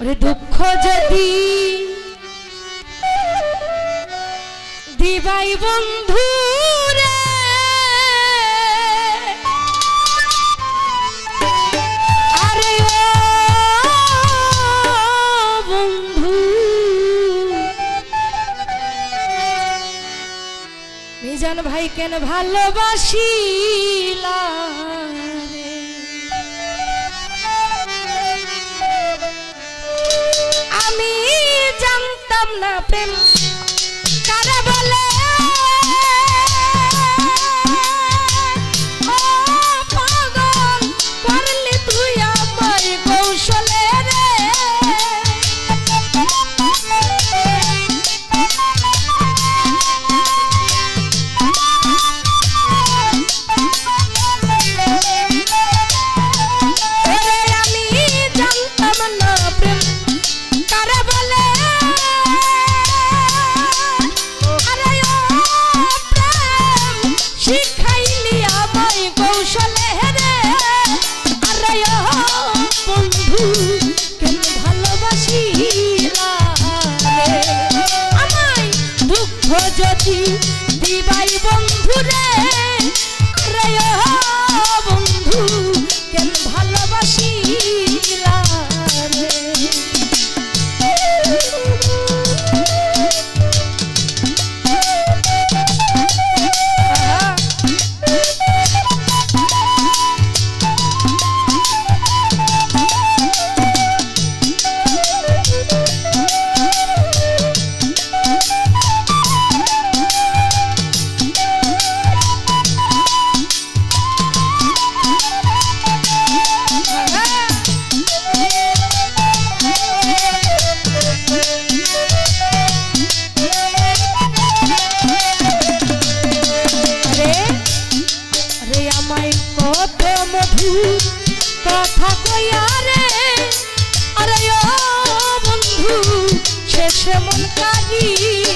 ওরে দুঃখ যদি দিবাই বন্ধু ভাই কেন ভালোবাসিলা Pimla, Pimla. যেমন কাজী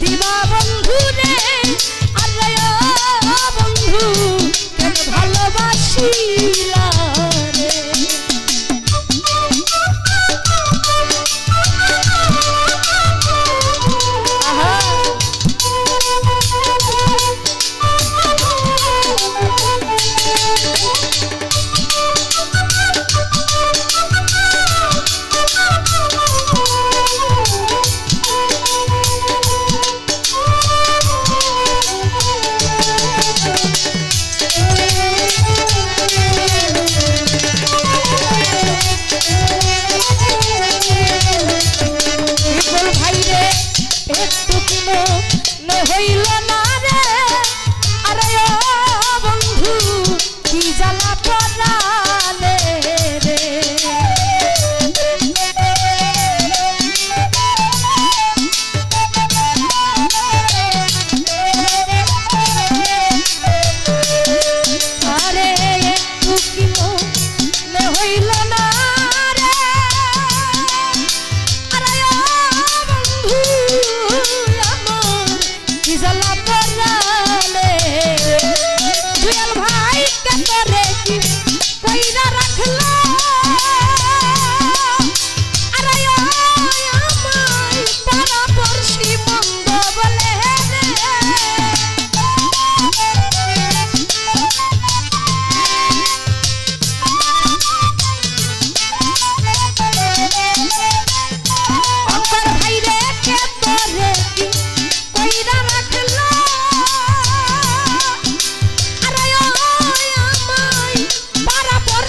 দিবা বন্ধু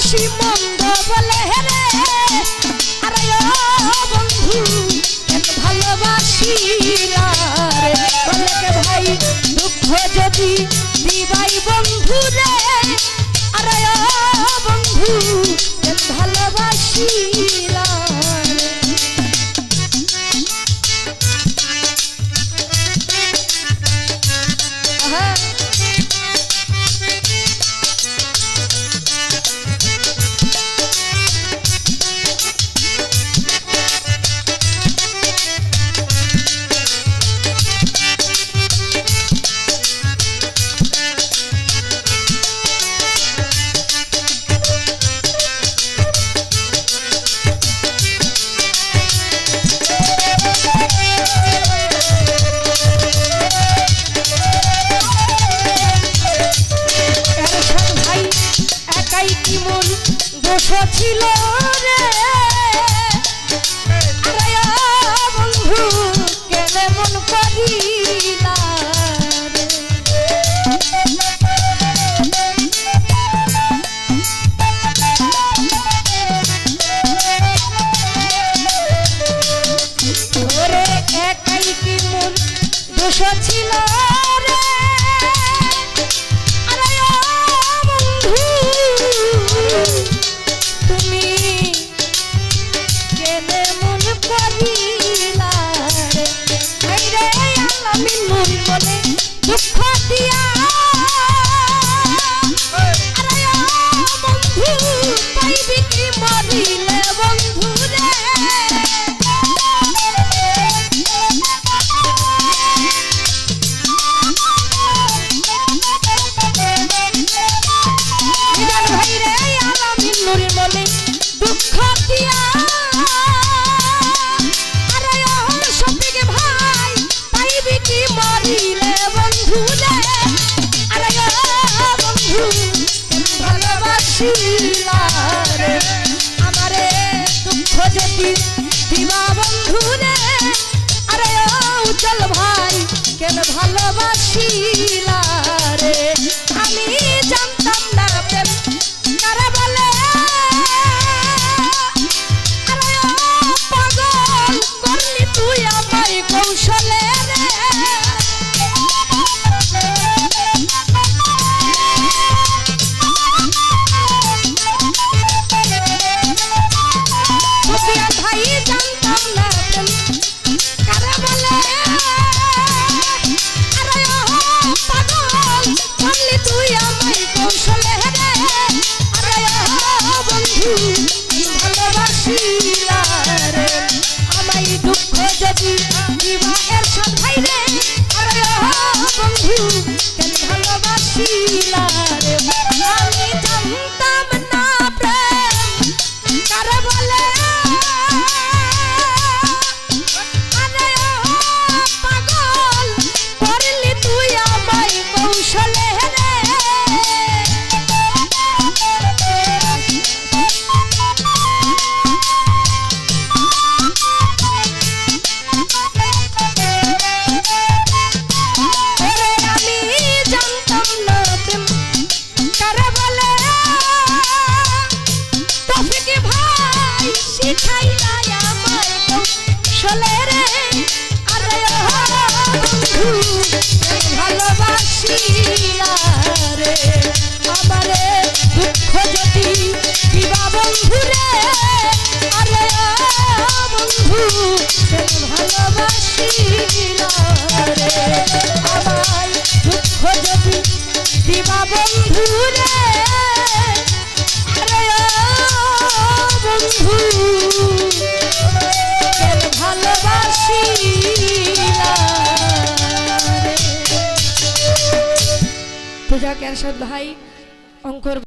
寂寞 Chile. শিলারে। আমারে দুঃখ যদি দিবা বন্ধু রে আরে উজ্জ্বল ভাই, কেন ভালোবাসিলারে? আমি জানতাম না প্রেম কারা বলে আরে পাগল, করলি তুই আমায় কৌশলে। পূজা ক্যারসাদ ভাই অঙ্কর